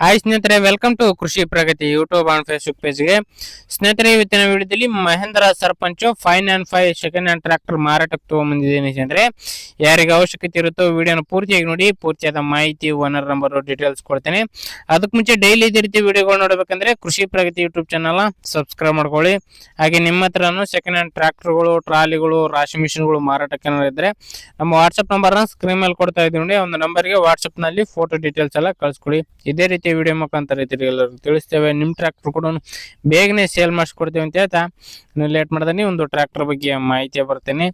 Hi ಸ್ನೇಹಿತರೆ welcome to Krishi Pragati YouTube and Facebook ಪೇಜ್ಗೆ ಸ್ನೇಹಿತರೆ, ಇವತ್ತಿನ ವಿಡಿಯೋದಲ್ಲಿ Mahindra Sarpanch fine and five second hand tractor ಮಾರಾಟಕ್ಕೆ ತಗೊಂಬಂದಿದ್ದೀನಿ ಸ್ನೇಹಿತರೆ. ಯಾರಿಗೆ ಅವಶ್ಯಕತೆ ಇರುತ್ತೋ ವಿಡಿಯೋನ ಪೂರ್ತಿಯಾಗಿ ನೋಡಿ, ಪೂರ್ತಿಯಾದ ಮಾಹಿತಿ ಓನರ್ ನಂಬರ್ ಡೀಟೇಲ್ಸ್ ಕೊಡ್ತೇನೆ. ಅದಕ್ಕೆ ಮುಂಚೆ ಡೈಲಿ ಇದೇ ರೀತಿ ವಿಡಿಯೋಗಳು ನೋಡಬೇಕಂದ್ರೆ ಕೃಷಿ ಪ್ರಗತಿ ಯೂಟ್ಯೂಬ್ ಚಾನಲ್ ಸಬ್ಸ್ಕ್ರೈಬ್ ಮಾಡ್ಕೊಳ್ಳಿ. ಹಾಗೆ ನಿಮ್ಮ ಹತ್ರನೂ ಸೆಕೆಂಡ್ ಹ್ಯಾಂಡ್ ಟ್ರ್ಯಾಕ್ಟರ್ಗಳು ಟ್ರಾಲಿಗಳು ರಾಶಿ ಮಿಷಿನ್ಗಳು ಮಾರಾಟಕ್ಕೆ ಇದ್ರೆ ನಮ್ಮ ವಾಟ್ಸಪ್ ನಂಬರ್ನ ಸ್ಕ್ರೀನ್ ಮೇಲೆ ಕೊಡ್ತಾ ಇದ್ದೀವಿ ನೋಡಿ. ಒಂದು ನಂಬರ್ಗೆ ವಾಟ್ಸಪ್ನಲ್ಲಿ ಫೋಟೋ ಡೀಟೇಲ್ಸ್ ಎಲ್ಲ ಕಳಿಸ್ಕೊಡಿ ಇದೇ ರೀತಿ ವಿಡಿಯೋ ಮುಖಾಂತರ ಇದ್ರಿ ಎಲ್ಲರೂ ತಿಳಿಸ್ತೇವೆ. ನಿಮ್ಮ ಟ್ರ್ಯಾಕ್ಟರ್ ಕೂಡ ಬೇಗನೆ ಸೇಲ್ ಮಾಡಿಸ್ಕೊಡ್ತೇವೆ ಅಂತ ಹೇಳ್ತಾ ನಾನು ಲೇಟ್ ಮಾಡ್ದಾನೆ ಒಂದು ಟ್ರ್ಯಾಕ್ಟರ್ ಬಗ್ಗೆ ಮಾಹಿತಿ ಬರ್ತೇನೆ.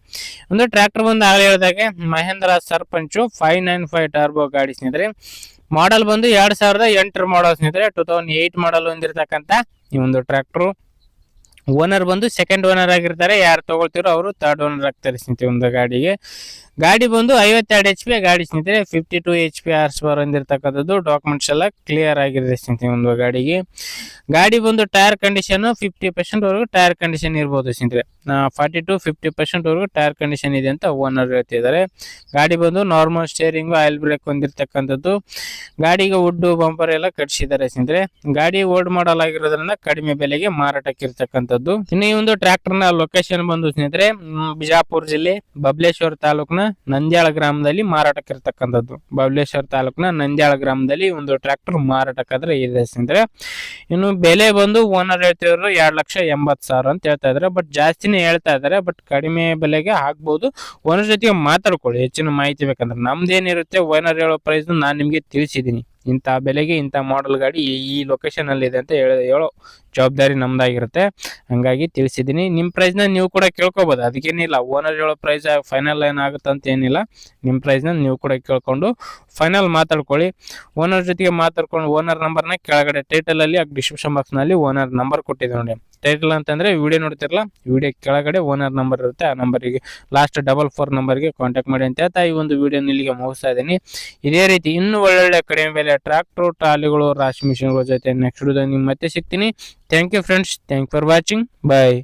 ಒಂದು ಟ್ರ್ಯಾಕ್ಟರ್ ಬಂದು ಆಗಲೇ ಹೇಳಿದಾಗೆ Mahindra Sarpanch five nine five turbo ಗಾಡಿ ಸ್ನೇಹಿತರೆ. ಮಾಡಲ್ ಬಂದು ಎರಡು ಸಾವಿರದ ಎಂಟರ ಮಾಡಲ್ ಸ್ನೇಹಿತರೆ. ಟೂ ತೌಸಂಡ್ ಏಯ್ಟ್ ಮಾಡಲ್ ಹೊಂದಿರತಕ್ಕಂತ ಈ ಒಂದು ಟ್ರ್ಯಾಕ್ಟ್ರು ಓನರ್ ಬಂದು ಸೆಕೆಂಡ್ ಓನರ್ ಆಗಿರ್ತಾರೆ. ಯಾರು ತಗೊಳ್ತಿರೋ ಅವರು ತರ್ಡ್ ಓನರ್ ಆಗ್ತಾರೆ ಸ್ನೇಹಿತರೆ ಒಂದು ಗಾಡಿಗೆ. ಗಾಡಿ ಬಂದು ಐವತ್ತೆರಡು ಎಚ್ ಪಿ ಗಾಡಿ ಸ್ನೇಹಿತರೆ fifty two H P horsepower ಹೊಂದಿರತಕ್ಕಂಥದ್ದು documents ಎಲ್ಲ ಕ್ಲಿಯರ್ ಆಗಿದೆ ಸ್ನೇಹಿತರೆ ಒಂದು ಗಾಡಿಗೆ. ಗಾಡಿ ಬಂದು ಟೈರ್ ಕಂಡೀಷನ್ ಫಿಫ್ಟಿ ಪರ್ಸೆಂಟ್ ವರೆಗೂ ಟೈರ್ ಕಂಡೀಷನ್ ಇರ್ಬೋದು ಸ್ನೇಹಿತರೆ. ಫಾರ್ಟಿ ಟು ಫಿಫ್ಟಿ ಪರ್ಸೆಂಟ್ ವರೆಗೂ ಟೈರ್ ಕಂಡೀಷನ್ ಇದೆ ಅಂತ ಓನರ್ ಹೇಳ್ತಿದ್ದಾರೆ. ಗಾಡಿ ಬಂದು ನಾರ್ಮಲ್ ಸ್ಟೇರಿಂಗು ಆಯಿಲ್ ಬ್ರೇಕ್ ಹೊಂದಿರತಕ್ಕಂಥದ್ದು. ಗಾಡಿಗೆ ವುಡ್ ಬಂಪರ್ ಎಲ್ಲ ಕಟ್ಸಿದ್ದಾರೆ ಸ್ನೇಹಿತರೆ. ಗಾಡಿ ಓಲ್ಡ್ ಮಾಡಲ್ ಆಗಿರೋದ್ರಿಂದ ಕಡಿಮೆ ಬೆಲೆಗೆ ಮಾರಾಟಕ್ಕೆ ಇರ್ತಕ್ಕಂಥದ್ದು ಇನ್ನು ಈ ಒಂದು ಟ್ರ್ಯಾಕ್ಟರ್ನ ಲೊಕೇಶನ್ ಬಂದು ಸ್ನೇಹಿತರೆ ಬಿಜಾಪುರ ಜಿಲ್ಲೆ, ಬಬ್ಲೇಶ್ವರ್ ತಾಲೂಕಿನ ನಂದ್ಯಾಳ ಗ್ರಾಮದಲ್ಲಿ ಮಾರಾಟಕ್ಕೆ ಇರ್ತಕ್ಕಂಥದ್ದು ಬಬಲೇಶ್ವರ ತಾಲೂಕಿನ ನಂದ್ಯಾಳ ಗ್ರಾಮದಲ್ಲಿ ಒಂದು ಟ್ರ್ಯಾಕ್ಟರ್ ಮಾರಾಟಕ್ಕಾದ್ರೆ ಇದೆ ಸ್ನೇಹಿತರೆ. ಇನ್ನು ಬೆಲೆ ಬಂದು ಓನರ್ ಹೇಳ್ತಿರೋರು ಎರಡ್ ಲಕ್ಷ ಎಂಬತ್ತು ಸಾವಿರ ಅಂತ ಹೇಳ್ತಾ ಇದಾರೆ ಬಟ್ ಜಾಸ್ತಿನೇ ಹೇಳ್ತಾ ಇದಾರೆ ಬಟ್ ಕಡಿಮೆ ಬೆಲೆಗೆ ಆಗ್ಬೋದು. ಓನರ್ ಜೊತೆಗೆ ಮಾತಾಡ್ಕೊಳ್ಳಿ. ಹೆಚ್ಚಿನ ಮಾಹಿತಿ ಬೇಕಂದ್ರೆ. ನಮ್ದೇನಿರುತ್ತೆ ಓನರ್ ಹೇಳೋ ಪ್ರೈಸ್ ನಾನು ನಿಮಗೆ ತಿಳಿಸಿದ್ದೀನಿ. ಇಂಥ ಬೆಲೆಗೆ ಇಂಥ ಮಾಡೆಲ್ ಗಾಡಿ ಈ- ಈ ಲೊಕೇಶನ್ ಅಲ್ಲಿ ಇದೆ ಅಂತ ಹೇಳ ಜವಾಬ್ದಾರಿ ನಮ್ಮದಾಗಿರುತ್ತೆ ಹಂಗಾಗಿ ತಿಳಿಸಿದ್ದೀನಿ. ನಿಮ್ಮ ಪ್ರೈಸ್ನ ನೀವು ಕೂಡ ಕೇಳ್ಕೊಬೋದು. ಅದಕ್ಕೇನಿಲ್ಲ ಓನರ್ ಹೇಳೋ ಪ್ರೈಸ್ ಫೈನಲ್ ಏನಾಗುತ್ತೆ ಅಂತ ಏನಿಲ್ಲ. ನಿಮ್ಮ ಪ್ರೈಸ್ನ ನೀವು ಕೂಡ ಕೇಳ್ಕೊಂಡು ಫೈನಲ್ ಮಾತಾಡ್ಕೊಳ್ಳಿ. ಓನರ್ ಜೊತೆಗೆ ಮಾತಾಡ್ಕೊಂಡು ಓನರ್ ನಂಬರ್ನ ಕೆಳಗಡೆ ಟೈಟಲ್ ಅಲ್ಲಿ ಡಿಸ್ಕ್ರಿಪ್ಷನ್ ಬಾಕ್ಸ್ನಲ್ಲಿ ಓನರ್ ನಂಬರ್ ಕೊಟ್ಟಿದೆ ನೋಡಿ. ಟೈಟಲ್ ಅಂತಂದ್ರೆ ವಿಡಿಯೋ ನೋಡ್ತಿರಲ್ಲ ವಿಡಿಯೋ ಕೆಳಗಡೆ ಓನರ್ ನಂಬರ್ ಇರುತ್ತೆ, ಆ ನಂಬರಿಗೆ ಲಾಸ್ಟ್ ಡಬಲ್ ಫೋರ್ ನಂಬರ್ಗೆ ಕಾಂಟ್ಯಾಕ್ಟ್ ಮಾಡಿ ಅಂತ ಹೇಳ್ತಾ ಈ ಒಂದು ವಿಡಿಯೋ ಇಲ್ಲಿಗೆ ಮುಗಿಸ್ತಾ ಇದ್ದೀನಿ. ಇದೇ ರೀತಿ ಇನ್ನೂ ಒಳ್ಳೊಳ್ಳೆ ಕಡಿಮೆ ಬೆಲೆ ಟ್ರಾಕ್ಟರ್ ಟ್ರಾಲಿಗಳು ರಾಶಿ ಮಿಷಿನ್ಗಳ ಜೊತೆ ನೆಕ್ಸ್ಟ್ ವಿಡಿಯೋದಲ್ಲಿ ಮತ್ತೆ ಸಿಗ್ತೀನಿ. Thank you friends thank for watching bye